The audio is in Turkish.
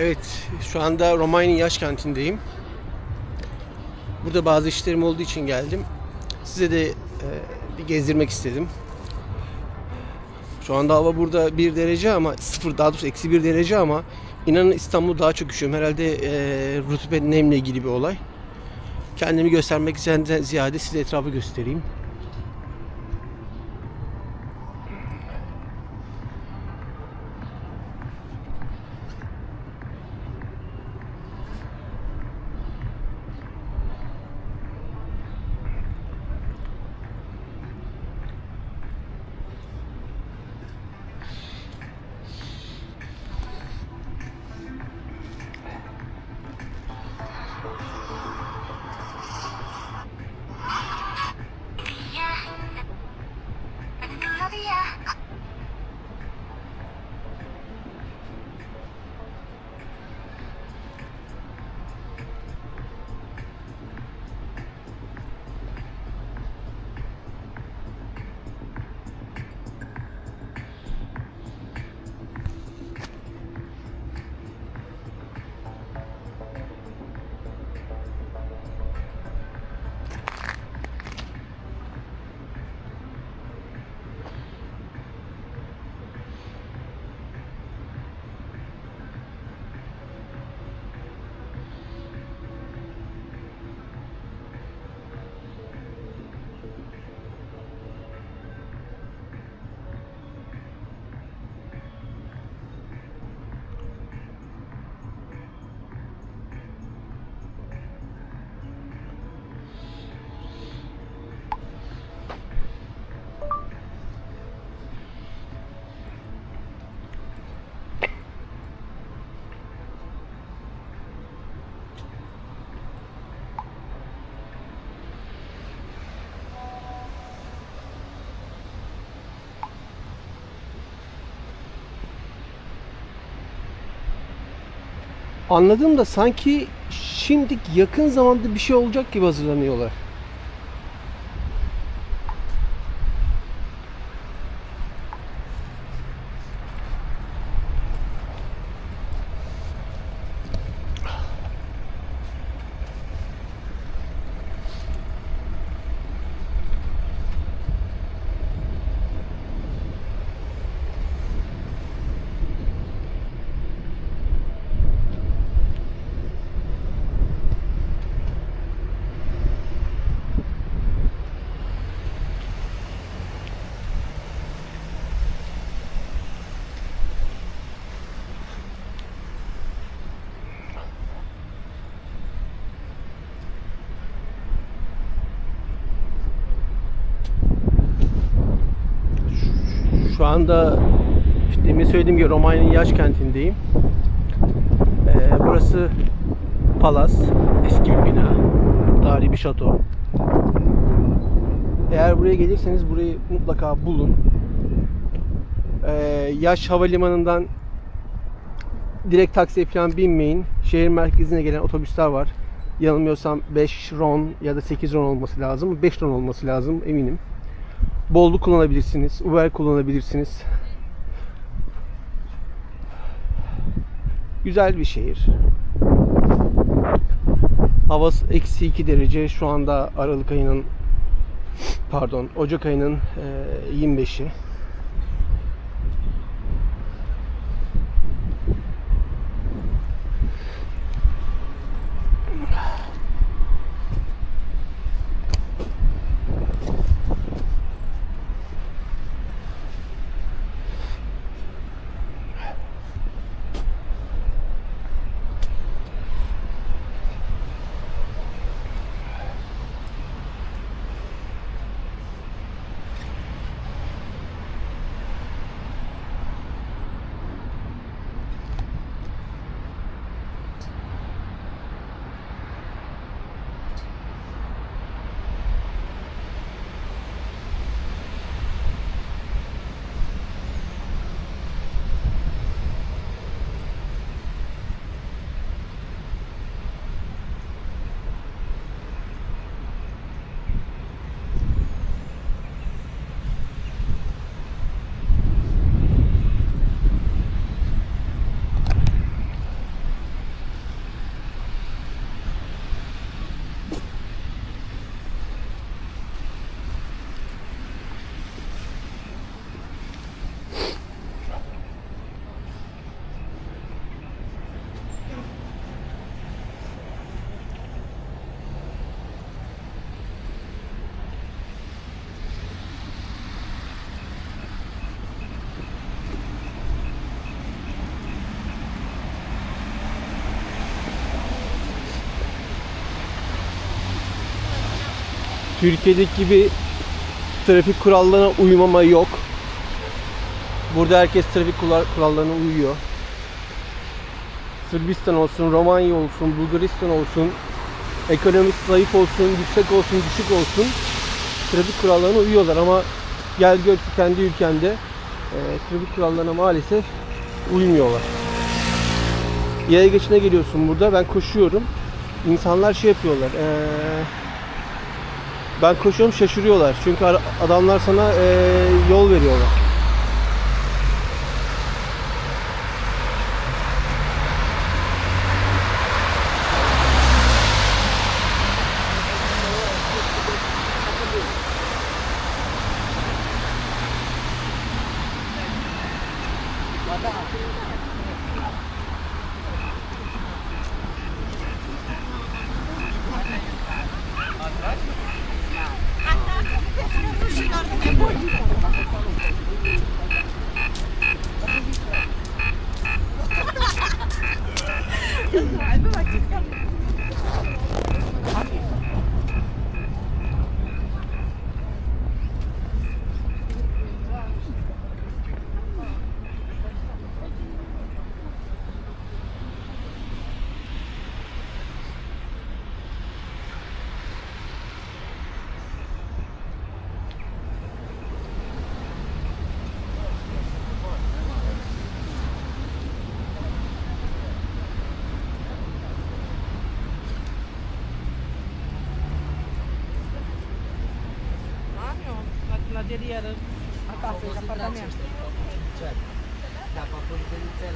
Evet, şu anda Romanya'nın yaş kantindeyim. Burada bazı işlerim olduğu için geldim. Size de e, bir gezdirmek istedim. Şu anda hava burada 1 derece ama sıfır daha doğrusu eksi 1 derece ama inanın İstanbul daha çok üşüyorum. Herhalde e, rutubet nemle ilgili bir olay. Kendimi göstermekten ziyade size etrafı göstereyim. Anladım da sanki şimdi yakın zamanda bir şey olacak gibi hazırlanıyorlar. Anda işte demin söylediğim gibi Romanya'nın yaş kentindeyim. Ee, burası Palas, eski bir bina, tarihi bir şato. Eğer buraya gelirseniz burayı mutlaka bulun. Ee, yaş havalimanından direkt taksiye falan binmeyin. Şehir merkezine gelen otobüsler var. Yanılmıyorsam 5 ron ya da 8 ron olması lazım. 5 ron olması lazım eminim. Bolluk kullanabilirsiniz. Uber kullanabilirsiniz. Güzel bir şehir. Hava eksi 2 derece. Şu anda Aralık ayının pardon Ocak ayının eee, 25'i. Türkiye'deki gibi trafik kurallarına uymama yok. Burada herkes trafik kural- kurallarına uyuyor. Sırbistan olsun, Romanya olsun, Bulgaristan olsun, ekonomisi zayıf olsun, yüksek olsun, düşük olsun trafik kurallarına uyuyorlar ama gel gör ki kendi ülkende e, trafik kurallarına maalesef uymuyorlar. Yaya geçine geliyorsun burada. Ben koşuyorum. İnsanlar şey yapıyorlar. e, ben koşuyorum şaşırıyorlar. Çünkü adamlar sana e, yol veriyorlar. La dia Atelieră. Asta, apartament. Ce? Da, pe